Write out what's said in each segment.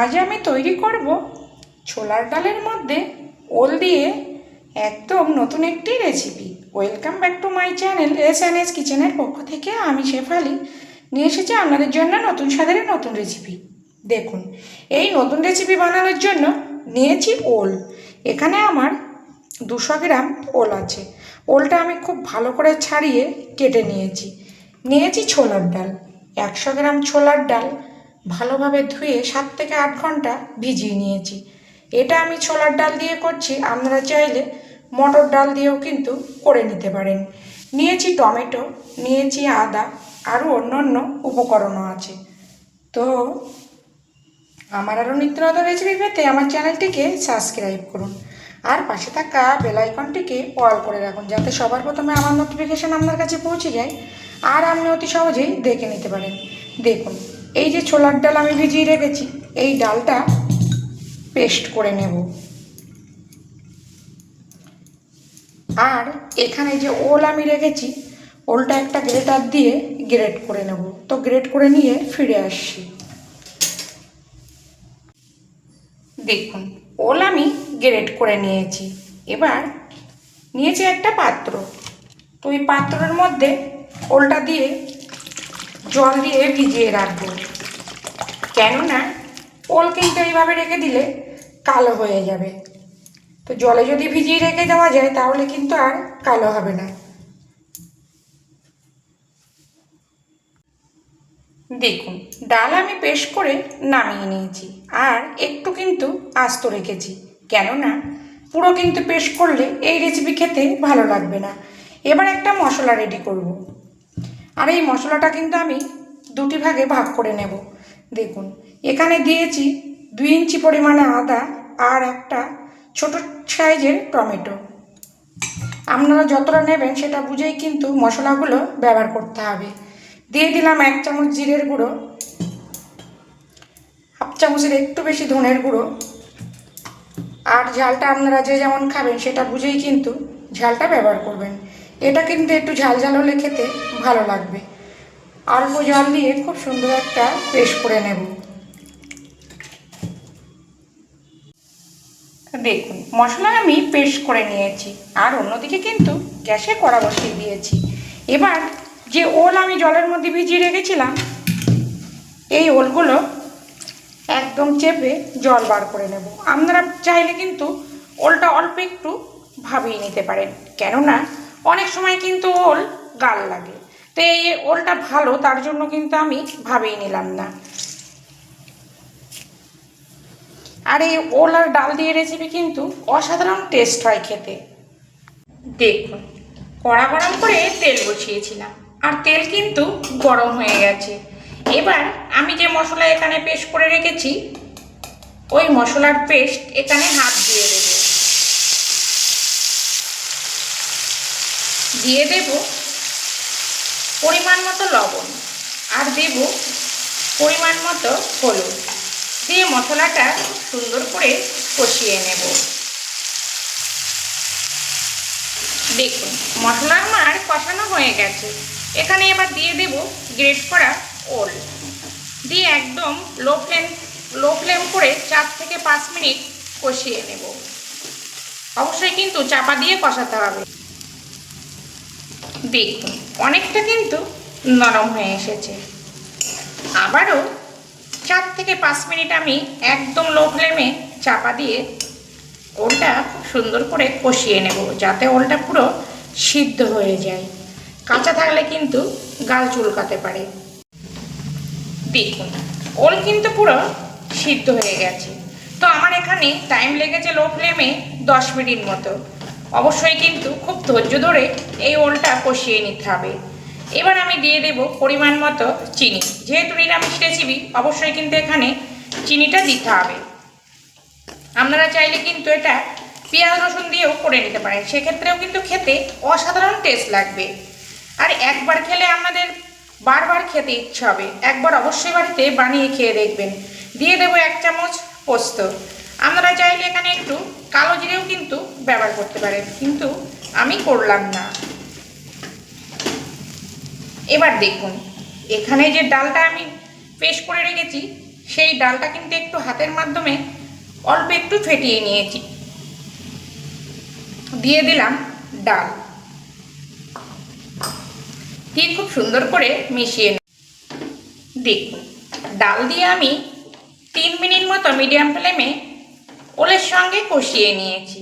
আজ আমি তৈরি করব ছোলার ডালের মধ্যে ওল দিয়ে একদম নতুন একটি recipe welcome back to my channel S N S কিচেনের পক্ষ থেকে আমি শেফালি। নিয়ে এসেছি আপনাদের জন্য নতুন স্বাদের নতুন রেসিপি দেখুন, এই নতুন রেসিপি বানানোর জন্য নিয়েছি ওল। এখানে আমার দুশো গ্রাম ওল আছে। ওলটা আমি খুব ভালো করে ছাড়িয়ে কেটে নিয়েছি। নিয়েছি ছোলার ডাল। একশো গ্রাম ছোলার ডাল। ভালোভাবে ধুয়ে সাত থেকে আট ঘণ্টা ভিজিয়ে নিয়েছি। এটা আমি ছোলার ডাল দিয়ে করছি, আপনারা চাইলে মটর ডাল দিয়েও কিন্তু করে নিতে পারেন। নিয়েছি টমেটো, নিয়েছি আদা, আরও অন্য অন্য উপকরণও আছে। তো আমার আরও নিত্য নতুন রেসিপি পেতে আমার চ্যানেলটিকে সাবস্ক্রাইব করুন। আর পাশে থাকা বেল আইকনটিকে অল করে রাখুন, যাতে সবার প্রথমে আমার নোটিফিকেশান আপনার কাছে পৌঁছে যায়। আর আপনি অতি সহজেই দেখে নিতে পারেন। দেখুন এই যে ছোলার ডাল আমি ভিজিয়ে রেখেছি, এই ডালটা পেস্ট করে নেব। আর এখানে যে ওল আমি রেখেছি, ওলটা একটা গ্রেটার দিয়ে গ্রেট করে নেব। তো গ্রেট করে নিয়ে ফিরে আসছি। দেখুন, ওল আমি গ্রেট করে নিয়েছি। এবার নিয়েছি একটা পাত্র। তো ওই পাত্রের মধ্যে ওলটা দিয়ে জল দিয়ে ভিজিয়ে রাখব। কেননা ওল কিন্তু এইভাবে রেখে দিলে কালো হয়ে যাবে। তো জলে যদি ভিজিয়ে রেখে দেওয়া যায়, তাহলে কিন্তু আর কালো হবে না। দেখুন, ডাল আমি পেস্ট করে নামিয়ে নিয়েছি, আর একটু কিন্তু আস্ত রেখেছি। কেননা, পুরো কিন্তু পেস্ট করলে এই রেসিপি খেতে ভালো লাগবে না। এবার একটা মশলা রেডি করব। আর এই মশলাটা কিন্তু আমি দুটি ভাগে ভাগ করে নেব। দেখুন, এখানে দিয়েছি দুই ইঞ্চি পরিমাণে আদা আর একটা ছোট সাইজের টমেটো। আপনারা যতটা নেবেন সেটা বুঝেই কিন্তু মশলাগুলো ব্যবহার করতে হবে। দিয়ে দিলাম এক চামচ জিরের গুঁড়ো, হাফ চামচের একটু বেশি ধনের গুঁড়ো। আর ঝালটা আপনারা যে যেমন খাবেন সেটা বুঝেই কিন্তু ঝালটা ব্যবহার করবেন। এটা কিন্তু একটু ঝাল ঝাল হলে খেতে ভালো লাগবে। অল্প জল দিয়ে খুব সুন্দর একটা পেস্ট করে নেব। দেখুন, মশলা আমি পেস্ট করে নিয়েছি, আর অন্যদিকে কিন্তু গ্যাসে কড়া বসিয়ে দিয়েছি। এবার যে ওল আমি জলের মধ্যে ভিজিয়ে রেখেছিলাম, এই ওলগুলো একদম চেপে জল বার করে নেব। আপনারা চাইলে কিন্তু ওলটা অল্প একটু ভাবিয়ে নিতে পারেন, কেননা অনেক সময় কিন্তু ওল গাল লাগে। তো এই ওলটা ভালো, তার জন্য কিন্তু আমি ভাবেই নিলাম না। আর এই ওল আর ডাল দিয়ে রেসিপি কিন্তু অসাধারণ টেস্ট হয় খেতে। দেখুন, কড়া গরম করে তেল বসিয়েছিলাম, আর তেল কিন্তু গরম হয়ে গেছে। এবার আমি যে মশলা এখানে পেস্ট করে রেখেছি, ওই মশলার পেস্ট এখানে হাত দিয়ে দেব। দিয়ে দেব পরিমাণ মতো লবণ আর দেব পরিমাণ মতো হলুদ। দিয়ে মশলাটা সুন্দর করে কষিয়ে নেব। দেখুন মশলা আমার কষানো হয়ে গেছে। এখানে এবার দিয়ে দেব গ্রেট করা ওল। দিয়ে একদম লো ফ্লেম লো ফ্লেম করে চার থেকে পাঁচ মিনিট কষিয়ে নেব। অবশ্যই কিন্তু চাপা দিয়ে কষাতে হবে। দেখুন অনেকটা কিন্তু নরম হয়ে এসেছে। আবারও চার থেকে পাঁচ মিনিট আমি একদম লো ফ্লেমে চাপা দিয়ে ওলটা সুন্দর করে কষিয়ে নেব, যাতে ওলটা পুরো সিদ্ধ হয়ে যায়। কাঁচা থাকলে কিন্তু গাল চুলকাতে পারে। দেখুন, ওল কিন্তু পুরো সিদ্ধ হয়ে গেছে। তো আমার এখানে টাইম লেগেছে লো ফ্লেমে দশ মিনিট মতো। অবশ্যই কিন্তু খুব ধৈর্য ধরে এই ওলটা কষিয়ে নিতে হবে। এবার আমি দিয়ে দেব পরিমাণ মতো চিনি। যেহেতু নিরামিষ রেসিপি অবশ্যই কিন্তু এখানে চিনিটা দিতে হবে। আপনারা চাইলে কিন্তু এটা পেঁয়াজ, রসুন দিয়েও করে নিতে পারেন। সেক্ষেত্রেও কিন্তু খেতে অসাধারণ টেস্ট লাগবে। আর একবার খেলে আমাদের বারবার খেতে ইচ্ছে হবে। একবার অবশ্যই বাড়িতে বানিয়ে খেয়ে দেখবেন। দিয়ে দেবো এক চামচ পোস্ত। আপনারা চাইলে এখানে একটু কালো জিরেও কিন্তু ব্যবহার করতে পারেন, কিন্তু আমি করলাম না। এবার দেখুন, এখানে যে ডালটা আমি পেস্ট করে রেখেছি, সেই ডালটা কিন্তু একটু হাতের মাধ্যমে অল্প একটু ফেটিয়ে নিয়েছি। দিয়ে দিলাম ডাল। দিয়ে খুব সুন্দর করে মিশিয়ে দেখুন, ডাল দিয়ে আমি তিন মিনিট মতো মিডিয়াম ফ্লেমে সঙ্গে কষিয়ে নিয়েছি।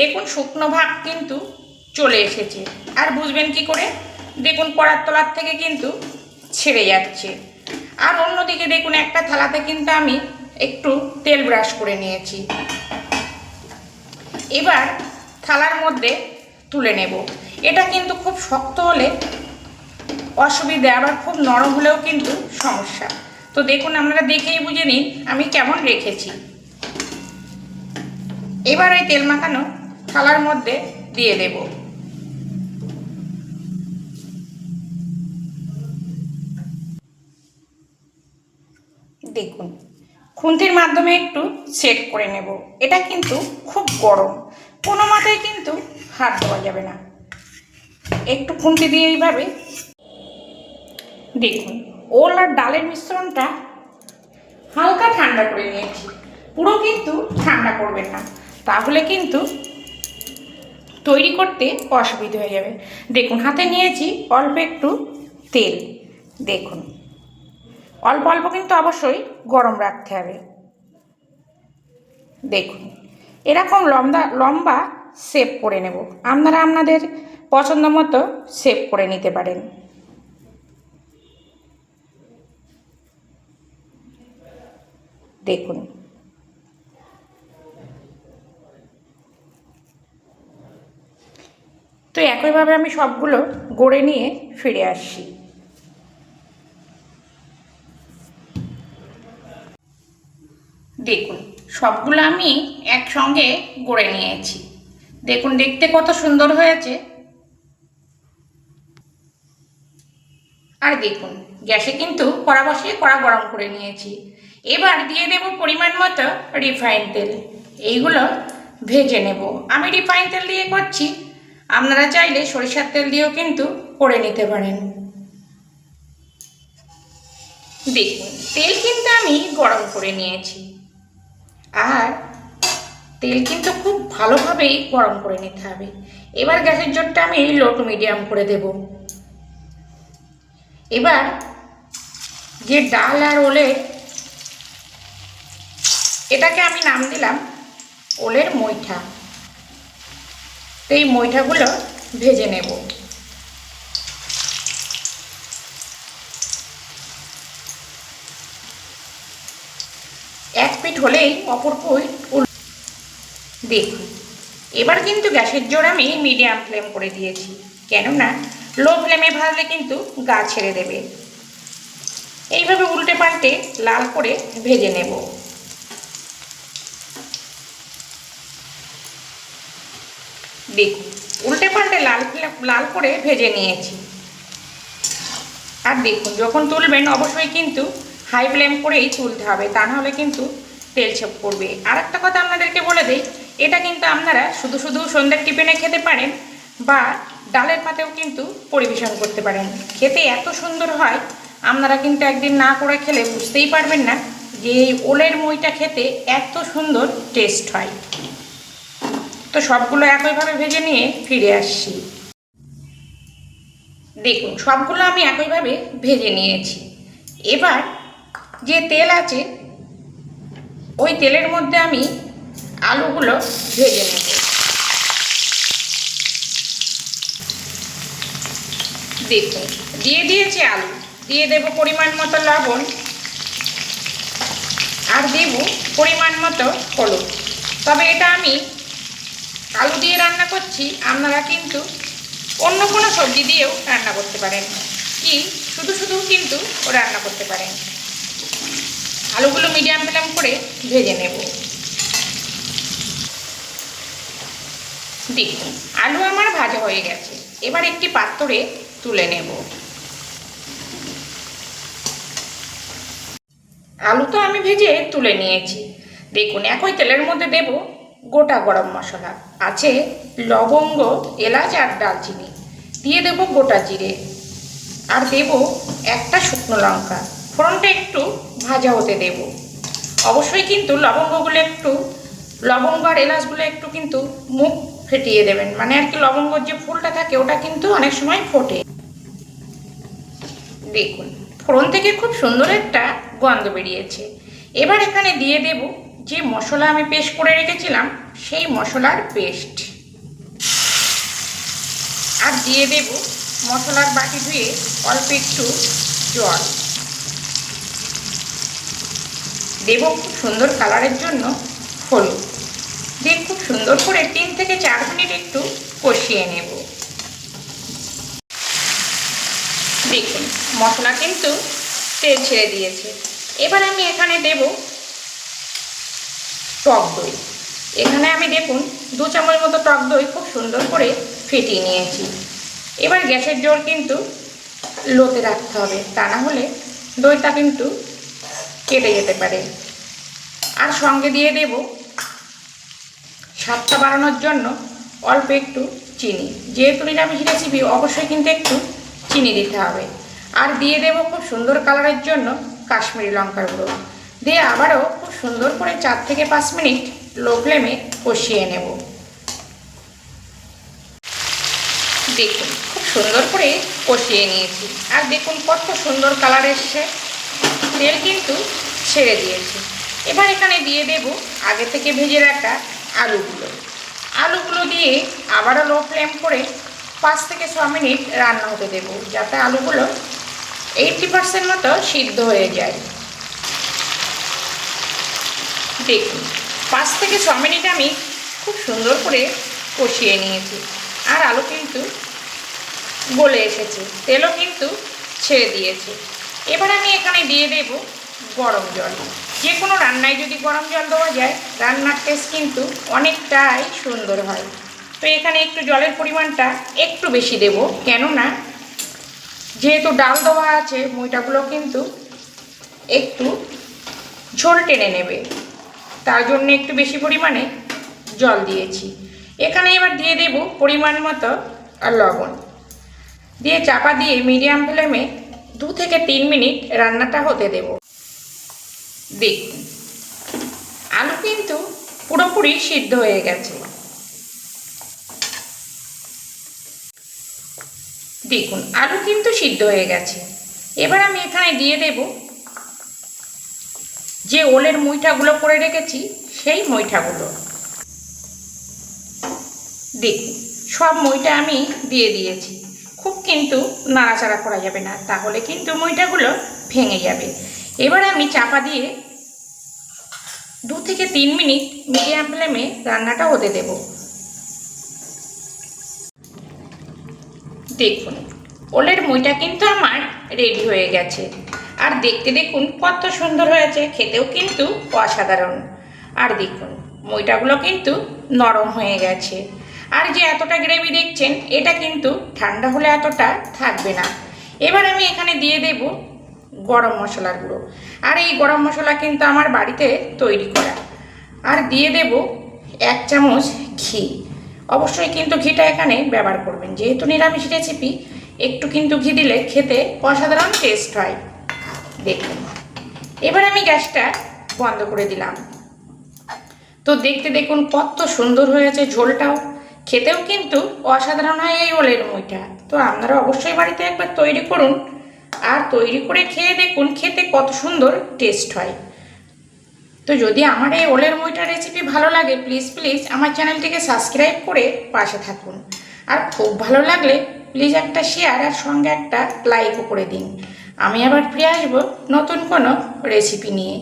দেখুন, শুকনো ভাগ কিন্তু চলে এসেছে। আর বুঝবেন কি করে? দেখুন কড়ার তলার থেকে কিন্তু ছেড়ে যাচ্ছে। আর অন্যদিকে দেখুন, একটা থালাতে কিন্তু আমি একটু তেল ব্রাশ করে নিয়েছি। এবার থালার মধ্যে তুলে নেব। এটা কিন্তু খুব শক্ত হলে অসুবিধে, আবার খুব নরম হলেও কিন্তু সমস্যা। তো দেখুন, আপনারা দেখেই বুঝে নিন আমি কেমন রেখেছি। এবার ওই তেল মাখানো থালার মধ্যে দিয়ে দেব। দেখুন, খুন্তির মাধ্যমে একটু সেট করে নেব। এটা কিন্তু খুব গরম, কোনো মাথায় কিন্তু হাত দেওয়া যাবে না। একটু খুন্তি দিয়ে এইভাবে দেখুন, ওল আর ডালের মিশ্রণটা হালকা ঠান্ডা করে নিয়েছি। পুরো কিন্তু ঠান্ডা করবেন না। তাহলে কিন্তু তৈরি করতে অসুবিধা হয়ে যাবে। দেখুন, হাতে নিয়েছি অল্প একটু তেল। দেখুন, অল্প অল্প কিন্তু অবশ্যই গরম রাখতে হবে। দেখুন, এরকম লম্বা লম্বা সেভ করে নেব। আপনারা আপনাদের পছন্দ মতো সেভ করে নিতে পারেন। দেখুন তো একইভাবে আমি সবগুলো গড়ে নিয়ে ফিরে আসছি দেখুন, সবগুলো আমি একসঙ্গে গড়ে নিয়েছি। দেখুন, দেখতে কত সুন্দর হয়েছে। আর দেখুন, গ্যাসে কিন্তু কড়া বসিয়ে কড়া গরম করে নিয়েছি। এবার দিয়ে দেব পরিমাণ মতো রিফাইন তেল। এইগুলো ভেজে নেব। আমি রিফাইন তেল দিয়ে করছি আপনারা চাইলে সরিষার তেল দিয়েও কিন্তু করে নিতে পারেন। দেখুন, তেল কিন্তু আমি গরম করে নিয়েছি। আর তেল কিন্তু খুব ভালোভাবেই গরম করে নিতে হবে। এবার গ্যাসের জোরটা আমি লো টু মিডিয়াম করে দেব। এবার যে ডাল আর ওলের, এটাকে আমি নাম দিলাম ওলের মৈঠা। এই মৈঠাগুলো ভেজে নেব। এক পিঠ হলেই অপর পিঠ দেখুন, এবার কিন্তু গ্যাসের জোর আমি মিডিয়াম ফ্লেম করে দিয়েছি, কেননা লো ফ্লেমে ভাজলে কিন্তু গা ছেড়ে দেবে। এইভাবে উল্টে পাল্টে লাল করে ভেজে নেব। দেখুন উল্টে পাল্টে লাল লাল করে ভেজে নিয়েছি। আর দেখুন, যখন তুলবেন, অবশ্যই কিন্তু হাই ফ্লেম করেই তুলতে হবে, তা নাহলে কিন্তু তেল ছেপ করবে আর একটা কথা আপনাদেরকে বলে দিই, এটা কিন্তু আপনারা শুধু শুধু সন্ধ্যার টিফিনে খেতে পারেন বা ডালের পাতেও কিন্তু পরিবেশন করতে পারেন। খেতে এত সুন্দর হয়, আপনারা কিন্তু একদিন না করে খেলে বুঝতেই পারবেন না যে এই ওলের মইটা খেতে এত সুন্দর টেস্ট হয়। তো সবগুলো একইভাবে ভেজে নিয়ে ফিরে আসছি। দেখুন, সবগুলো আমি একইভাবে ভেজে নিয়েছি। এবার যে তেল আছে, ওই তেলের মধ্যে আমি আলুগুলো ভেজে নেব। দেখুন, দিয়ে দিয়েছি আলু। দিয়ে দেব পরিমাণ মতো লবণ আর দেব পরিমাণ মতো হলুদ। তবে এটা আমি আলু দিয়ে রান্না করছি, আপনারা কিন্তু অন্য কোনো সবজি দিয়েও রান্না করতে পারেন। কি? শুধু শুধু কিন্তু রান্না করতে পারেন। আলুগুলো মিডিয়াম ফ্লেম করে ভেজে নেব। দেখুন, আলু আমার ভাজা হয়ে গেছে। এবার একটি পাত্রে তুলে নেব। আলু তো আমি ভেজে তুলে নিয়েছি। দেখুন, একই তেলের মধ্যে দেব গোটা গরম মশলা। আছে লবঙ্গ, এলাচ আর দালচিনি দিয়ে দেব গোটা জিরে। আর দেব একটা শুকনো লঙ্কা। ফোড়নটা একটু ভাজা হতে দেব। অবশ্যই কিন্তু লবঙ্গগুলো একটু, লবঙ্গ আর এলাচগুলো একটু কিন্তু মুখ ফেটিয়ে দেবেন। মানে আর কি লবঙ্গর যে ফুলটা থাকে, ওটা কিন্তু অনেক সময় ফোটে। দেখুন, ফোড়ন থেকে খুব সুন্দর একটা গন্ধ বেরিয়েছে। এবার এখানে দিয়ে দেব যে মশলা আমি পেস্ট করে রেখেছিলাম, সেই মশলার পেস্ট। আর দিয়ে দেব মশলার বাটি ধুয়ে অল্প একটু জল। দেব খুব সুন্দর কালারের জন্য হলুদ। দিয়ে খুব সুন্দর করে তিন থেকে চার মিনিট একটু কষিয়ে নেব। দেখুন, মশলা কিন্তু তেল ছেড়ে দিয়েছে। এবার আমি এখানে দেব টক দই। এখানে আমি দেখুন দু চামচ মতো টক দই খুব সুন্দর করে ফেটিয়ে নিয়েছি। এবার গ্যাসের জোর কিন্তু লোতে রাখতে হবে, তা না হলে দইটা কিন্তু কেটে যেতে পারে। আর সঙ্গে দিয়ে দেব স্বাদটা বাড়ানোর জন্য অল্প একটু চিনি। যেহেতু নিরামিষ রেসিপি অবশ্যই কিন্তু একটু চিনি দিতে হবে। আর দিয়ে দেবো খুব সুন্দর কালারের জন্য কাশ্মীরি লঙ্কার গুঁড়ো। দিয়ে আবারও খুব সুন্দর করে চার থেকে পাঁচ মিনিট লো ফ্লেমে কষিয়ে নেব। দেখুন, খুব সুন্দর করে কষিয়ে নিয়েছি। আর দেখুন, কত সুন্দর কালার এসছে। তেল কিন্তু ছেড়ে দিয়েছি। এবার এখানে দিয়ে দেব আগে থেকে ভেজে রাখা আলুগুলো। আলুগুলো দিয়ে আবারও লো ফ্লেম করে পাঁচ থেকে ছ মিনিট রান্না হতে দেবো, যাতে আলুগুলো এইটটি পার্সেন্ট মতো সিদ্ধ হয়ে যায়। দেখুন পাঁচ থেকে ছ মিনিট আমি খুব সুন্দর করে কষিয়ে নিয়েছি। আর আলু কিন্তু গলে এসেছে, তেলও কিন্তু ছেড়ে দিয়েছে। এবার আমি এখানে দিয়ে দেব গরম জল। যে কোনো রান্নায় যদি গরম জল দেওয়া যায়, রান্নার টেস্ট কিন্তু অনেকটাই সুন্দর হয়। তো এখানে একটু জলের পরিমাণটা একটু বেশি দেব, কেননা যেহেতু ডাল দেওয়া আছে মইটাগুলো কিন্তু একটু ঝোল টেনে নেবে। তার জন্য একটু বেশি পরিমাণে জল দিয়েছি। এখানে এবার দিয়ে দেব পরিমাণ মতো আর লবণ। দিয়ে চাপা দিয়ে মিডিয়াম ফ্লেমে দু থেকে তিন মিনিট রান্নাটা হতে দেব। দেখুন, আলু কিন্তু পুরোপুরি সিদ্ধ হয়ে গেছে। দেখুন, আলু কিন্তু সিদ্ধ হয়ে গেছে। এবার আমি এখানে দিয়ে দেব যে ওলের মুইঠাগুলো করে রেখেছি, সেই মুইঠাগুলো। দেখুন, সব মুইটা আমি দিয়ে দিয়েছি। খুব কিন্তু নাড়াচাড়া করা যাবে না, তাহলে কিন্তু মুইটাগুলো ভেঙে যাবে। এবার আমি চাপা দিয়ে দু থেকে তিন মিনিট মিডিয়াম ফ্লেমে রান্নাটা হতে দেব। দেখুন, ওলের মুইটা কিন্তু আমার রেডি হয়ে গেছে। আর দেখতে দেখুন কত সুন্দর হয়েছে, খেতেও কিন্তু অসাধারণ। আর দেখুন মইটাগুলো কিন্তু নরম হয়ে গেছে। আর যে এতটা গ্রেভি দেখছেন, এটা কিন্তু ঠান্ডা হলে এতটা থাকবে না। এবার আমি এখানে দিয়ে দেব গরম মশলার গুঁড়ো। আর এই গরম মশলা কিন্তু আমার বাড়িতে তৈরি করা। আর দিয়ে দেব এক চামচ ঘি। অবশ্যই কিন্তু ঘিটা এখানে ব্যবহার করবেন। যেহেতু নিরামিষ রেসিপি একটু কিন্তু ঘি দিলে খেতে অসাধারণ টেস্ট হয়। দেখুন। এবার আমি গ্যাসটা বন্ধ করে দিলাম। তো দেখতে দেখুন কত সুন্দর হয়েছে ঝোলটাও। খেতেও কিন্তু অসাধারণ হয় এই ওলের মুইটা। তো আপনারা অবশ্যই বাড়িতে একবার তৈরি করুন। আর তৈরি করে খেয়ে দেখুন, খেতে কত সুন্দর টেস্ট হয়। তো যদি আমার এই ওলের মুইটা রেসিপি ভালো লাগে প্লিজ প্লিজ আমার চ্যানেলটিকে সাবস্ক্রাইব করে পাশে থাকুন। আর খুব ভালো লাগলে প্লিজ একটা শেয়ার আর সঙ্গে একটা লাইকও করে দিন। আমি আবার ফিরে আসব নতুন কোনো রেসিপি নিয়ে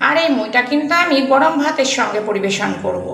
আর এই মইটা কিন্তু আমি গরম ভাতের সঙ্গে পরিবেশন করব।